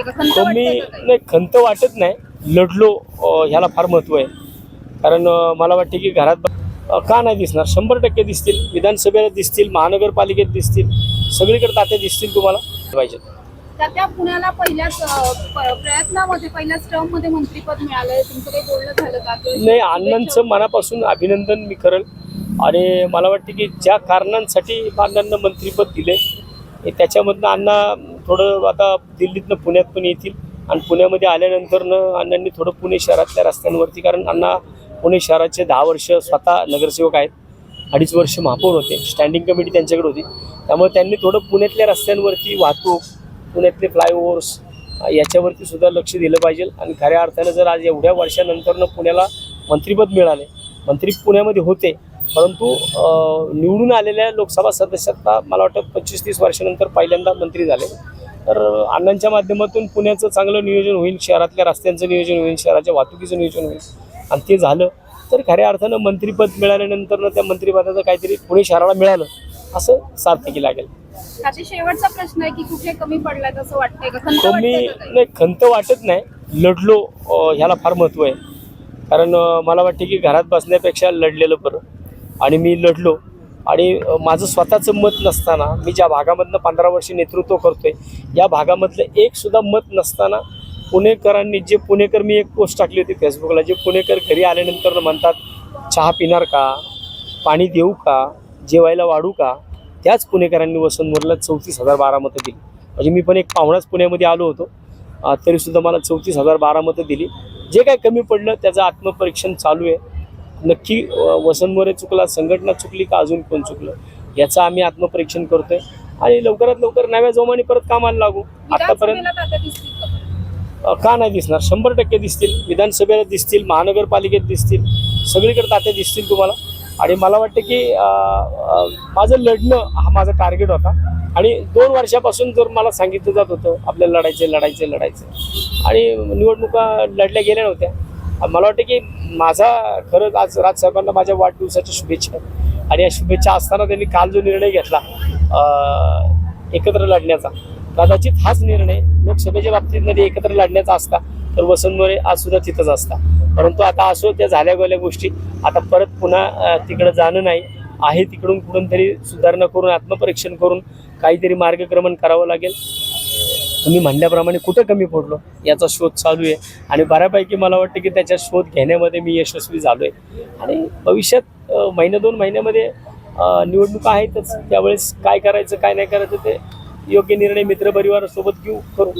वाटते का? खंत तर मी वाटते का काही? नाही खंत वाटत नाही. लढलो ह्याला फार महत्त्व आहे. कारण मला वाटते की घरात का नाही दिसणार? शंभर टक्के दिसतील. विधानसभेला दिसतील महानगरपालिकेत दिसतील. सगळीकडे तात्या दिसतील तुम्हाला. पाहिजे. त्या त्या पुण्याला पहिल्याच अं, प- प्रयत्नामध्ये पहिल्याच टर्ममध्ये मंत्रीपद मिळालंय. तुमचं काही बोलणं झालं का? किंवा नाही अण्णांचं मनापासून अभिनंदन मी करेल. आणि मला वाटते की ज्या कारणांसाठी अण्णांना मंत्रीपद दिले त्याच्यामधनं अण्णा थोडं आता दिल्लीतनं पुण्यात पण येतील. आणि पुण्यामध्ये आल्यानंतरनं अण्णांनी थोडं पुणे शहरातल्या रस्त्यांवरती कारण अण्णा पुणे शहराचे दहा वर्ष स्वतः नगरसेवक आहेत. अडीच वर्ष महापौर होते. स्टँडिंग कमिटी त्यांच्याकडे होती. त्यामुळे त्यांनी थोडं पुण्यातल्या रस्त्यांवरती वाहतूक पुण्यातले फ्लायओव्हर्स याच्यावरती सुद्धा लक्ष दिलं पाहिजे. आणि खऱ्या अर्थानं जर आज एवढ्या वर्षानंतरनं पुण्याला मंत्रिपद मिळाले मंत्री पुण्यामध्ये होते परंतु निवडून आलेल्या लोकसभा सदस्याता मला वाटतं पंचवीस तीस वर्षानंतर पहिल्यांदा मंत्री झाले. तर अण्णांच्या माध्यमातून पुण्याचं चांगलं नियोजन होईल शहरातल्या रस्त्यांचं नियोजन होईल शहराच्या वाहतुकीचं नियोजन होईल. आणि ते झालं. तर खऱ्या अर्थानं मंत्रिपद मिळाल्यानंतर त्या मंत्रिपदाचं काहीतरी पुणे शहराला मिळालं असं सार्थकी लागेल. शेवटचा प्रश्न आहे की कुठे कमी पडलाय असं वाटतंय का? खंत तर मी वाटते का काही? नाही खंत वाटत नाही. लढलो ह्याला फार महत्त्व आहे. कारण मला वाटते की घरात बसण्यापेक्षा लढलेलं बरं. आणि मी लढलो. आणि माझं स्वतःचं मत नसताना मी ज्या भागामधनं पंधरा वर्ष नेतृत्व करतोय या भागामधलं एक सुद्धा मत नसताना पुणेकरांनी जे पुणेकर मी एक पोस्ट टाकली होती फेसबुकला जे पुणेकर घरी आल्यानंतर म्हणतात चहा पिणार का? पाणी देऊ का? जेवायला वाढू का? त्याच पुणेकरांनी वसंतमोरला चौतीस हजार बारा मतं दिली. म्हणजे मी पण एक पाहुणाच पुण्यामध्ये आलो होतो. तरीसुद्धा मला चौतीस हजार बारा मतं दिली. जे काय कमी पडलं त्याचं आत्मपरीक्षण चालू आहे. नक्की अं, वसंत मोरे चुकला संघटना चुकली का अजून कोण चुकलं याचं आम्ही आत्मपरीक्षण करतोय. आणि लवकरात लवकर नव्या जोमाने परत कामाला लागू. आतापर्यंत का नाही दिसणार? शंभर टक्के दिसतील. विधानसभेला दिसतील महानगरपालिकेत दिसतील. सगळीकडे तात्या दिसतील तुम्हाला. आणि मला वाटतं की माझं लढणं हा माझा टार्गेट होता. आणि दोन वर्षापासून जर मला सांगितलं जात होतं आपल्याला लढायचे लढायचे लढायचे आणि निवडणुका लढल्या गेल्या नव्हत्या. मला वाटतं की माझा खरंच आज राज साहेबांना माझ्या वाढदिवसाच्या शुभेच्छा आणि या शुभेच्छा असताना त्यांनी काल जो निर्णय घेतला एकत्र लढण्याचा कदाचित हाच निर्णय लोकसभेच्या बाबतीत जरी एकत्र लढण्याचा असता तर वसंत मोरे आज सुद्धा तिथंच असता. परंतु आता असो त्या झाल्या गेल्या गोष्टी आता परत पुन्हा तिकडं जाणं नाही आहे तिकडून कुठून तरी सुधारणा करून आत्मपरीक्षण करून काहीतरी मार्गक्रमण करावं लागेल. तुम्ही म्हणल्याप्रमाणे कुठं कमी पडलो? याचा शोध चालू आहे. आणि बऱ्यापैकी मला वाटतं की त्याचा शोध घेण्यामध्ये मी यशस्वी झालो आहे आणि भविष्यात महिन्या दोन महिन्यामध्ये निवडणुका आहेतच. त्यावेळेस काय करायचं काय नाही करायचं ते योग्य निर्णय मित्रपरिवारासोबत घेऊ करू.